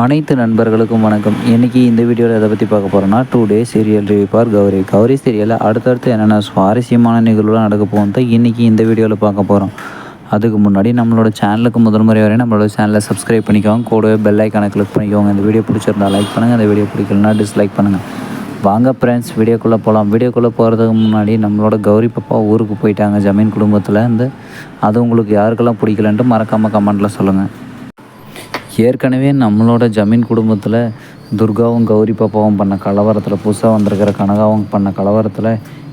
அனைத்து நண்பர்களுக்கும் வணக்கம். இன்றைக்கி இந்த வீடியோவில் எதை பற்றி பார்க்க போகிறோம்னா today serial review Gauri. Gauri சீரியலில் அடுத்தடுத்து என்னென்ன சுவாரஸ்யமான நிகழ்வுலாம் நடக்க போகும் தான் இன்றைக்கி இந்த வீடியோவில் பார்க்க போகிறோம் அதுக்கு முன்னாடி நம்மளோட சேனலுக்கு முதல் முறை வரையும் நம்மளோட சேனலை சப்ஸ்கிரைப் பண்ணிக்கோங்க. கூடவே பெல் ஐக்கானை கிளிக் பண்ணிக்கோங்க. இந்த வீடியோ பிடிச்சிருந்தா லைக் பண்ணுங்கள் இந்த வீடியோ பிடிக்கலனா டிஸ்லைக் பண்ணுங்கள் வாங்க ஃப்ரெண்ட்ஸ் வீடியோக்குள்ளே போகலாம் வீடியோக்குள்ளே போகிறதுக்கு முன்னாடி நம்மளோட கௌரி பாப்பா ஊருக்கு போயிட்டாங்க. ஜமீன் குடும்பத்தில் இருந்து. அது உங்களுக்கு யாருக்கெல்லாம் பிடிக்கலன்ட்டு மறக்காமல் கமெண்ட்டில் சொல்லுங்கள் ஏற்கனவே நம்மளோட ஜமீன் குடும்பத்தில் துர்காவும் கௌரி பாப்பாவும் பண்ண கலவரத்தில் புதுசாக வந்திருக்கிற கனகாவும் பண்ண கலவரத்தில்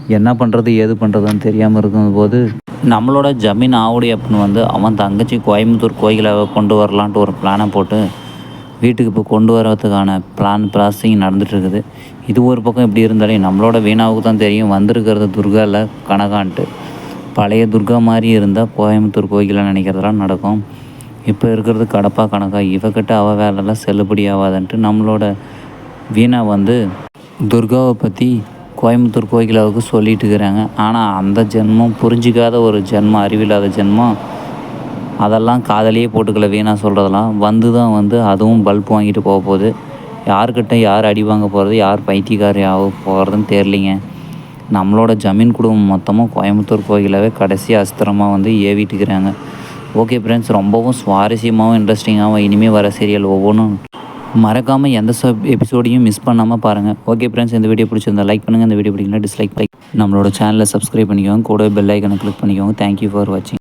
என்ன பண்ணுறது ஏது பண்ணுறதுன்னு தெரியாமல் இருக்கும்போது நம்மளோட ஜமீன் ஆவுடைய அப்படின்னு வந்து அவன் தங்கச்சி கோயம்புத்தூர் கோயிலை கொண்டு வரலான்ட்டு ஒரு பிளானை போட்டு வீட்டுக்கு இப்போ கொண்டு வரதுக்கான பிளான் ப்ராசஸிங் நடந்துகிட்ருக்குது இது ஒரு பக்கம் இப்படி இருந்தாலே நம்மளோட வீணாவுக்கு தான் தெரியும் வந்திருக்கிறது துர்காவில் கனகான்ட்டு. பழைய துர்கா மாதிரி இருந்தால் கோயம்புத்தூர் கோயிலில் நினைக்கிறதெல்லாம் நடக்கும். இப்போ இருக்கிறது கடப்பா கணக்கா. இவக்கிட்ட அவள் வேலைலாம் செல்லுபடி ஆகாதுன்ட்டு நம்மளோட வீணா வந்து துர்காவை பற்றி கோயம்புத்தூர் கோயிலாவுக்கு சொல்லிட்டு இருக்கிறாங்க. ஆனால் அந்த ஜென்மம் புரிஞ்சிக்காத ஒரு ஜென்மம் அறிவில்லாத ஜென்மம் அதெல்லாம் காதலியே போட்டுக்கல வீணா சொல்கிறதெல்லாம் வந்து தான் வந்து அதுவும் பல்ப் வாங்கிட்டு போக போகுது. யார்கிட்ட யார் அடி வாங்க போகிறது யார் பைத்தியக்காரி ஆக போகிறதுன்னு தெரிலிங்க நம்மளோட ஜமீன் குடும்பம் மொத்தமும் கோயம்புத்தூர் கோயிலாகவே கடைசி அஸ்திரமாக வந்து ஏவிட்டுக்கிறாங்க ஓகே ஃப்ரெண்ட்ஸ் ரொம்பவும் சுவாரஸ்யமாகவும் இன்ட்ரெஸ்டிங்காகவும் இனிமேல் வர சீரியல் ஒவ்வொன்றும் மறக்காமல் எந்த சப் எபிசோடையும் மிஸ் பண்ணாமல் பாருங்கள் ஓகே ஃப்ரெண்ட்ஸ் இந்த வீடியோ பிடிச்சிருந்தா லைக் பண்ணுங்கள் இந்த வீடியோ பிடிக்கல டிஸ்லைக் லைக் நம்மளோட சேனலை சப்ஸ்கிரைப் பண்ணிக்கோங்க. கூட பெல் ஐக்கனை கிளிக் பண்ணிக்கோங்க. தேங்க்யூ ஃபார் வாட்சிங்